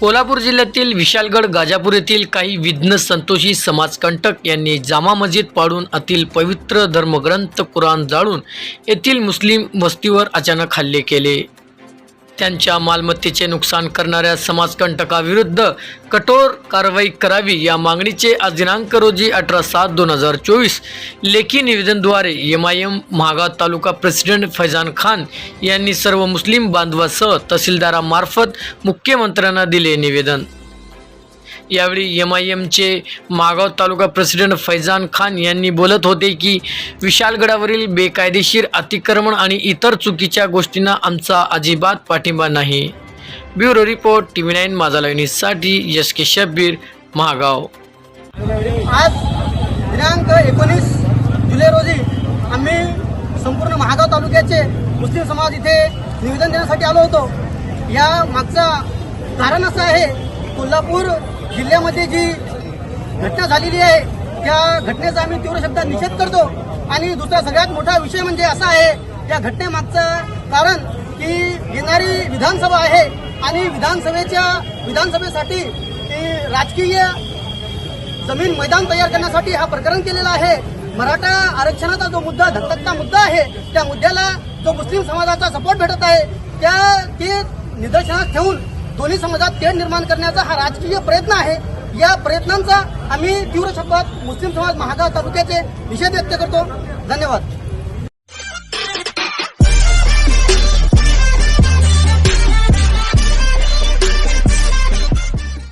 कोल्हापूर जिल्ह्यातील विशालगड गाजापूर येथील काही विघ्न संतोषी समाजकंटक यांनी जामा मस्जिद पाडून अतील पवित्र धर्मग्रंथ कुराण जाळून येथील मुस्लिम वस्तीवर अचानक हल्ले केले. त्यांच्या मालमत्तेचे नुकसान करणाऱ्या समाजकंटकाविरुद्ध कठोर कारवाई करावी या मागणीचे आज दिनांक रोजी अठरा सात दोन हजार चोवीस लेखी निवेदनद्वारे एम आय एम महागाव तालुका प्रेसिडेंट फैजान खान यांनी सर्व मुस्लिम बांधवासह तहसीलदारामार्फत मुख्यमंत्र्यांना दिले निवेदन. यावेळी एम आय एमचे मागाव तालुका प्रेसिडेंट फैजान खान यांनी बोलत होते की विशालगडावरील बेकायदेशीर अतिक्रमण आणि इतर चुकीच्या गोष्टींना आमचा अजिबात पाठिंबा नाही. Bureau report T V nine माझा लाईनीसाठी यश के शब्बीर महागाव. आज दिनांक एकोणीस जुलै रोजी आम्ही संपूर्ण महागाव तालुक्याचे मुस्लिम समाज इथे निवेदन देण्यासाठी आलो होतो. या मागचा कारण असं आहे कोल्हापूर जिल्ह्यामध्ये जी घटना झालेली आहे त्या घटनेचा आम्ही तीव्र शब्दात निषेध करतो. आणि दुसरा सगळ्यात मोठा विषय म्हणजे असा आहे या घटनेमागचं कारण की येणारी विधानसभा आहे आणि विधानसभेच्या विधानसभेसाठी राजकीय जमीन मैदान तयार करण्यासाठी हा प्रकरण केलेला आहे. मराठा आरक्षणाचा जो मुद्दा धकधकता मुद्दा आहे त्या मुद्द्याला जो मुस्लिम समाजाचा सपोर्ट भेटत आहे त्या ते निदर्शनात ठेवून दोन्ही समाजात तेढ निर्माण करण्याचा हा राजकीय प्रयत्न आहे. या प्रयत्नांचा आम्ही तीव्र शब्दात मुस्लिम समाज महागाव तालुक्याचे निषेध व्यक्त करतो. धन्यवाद.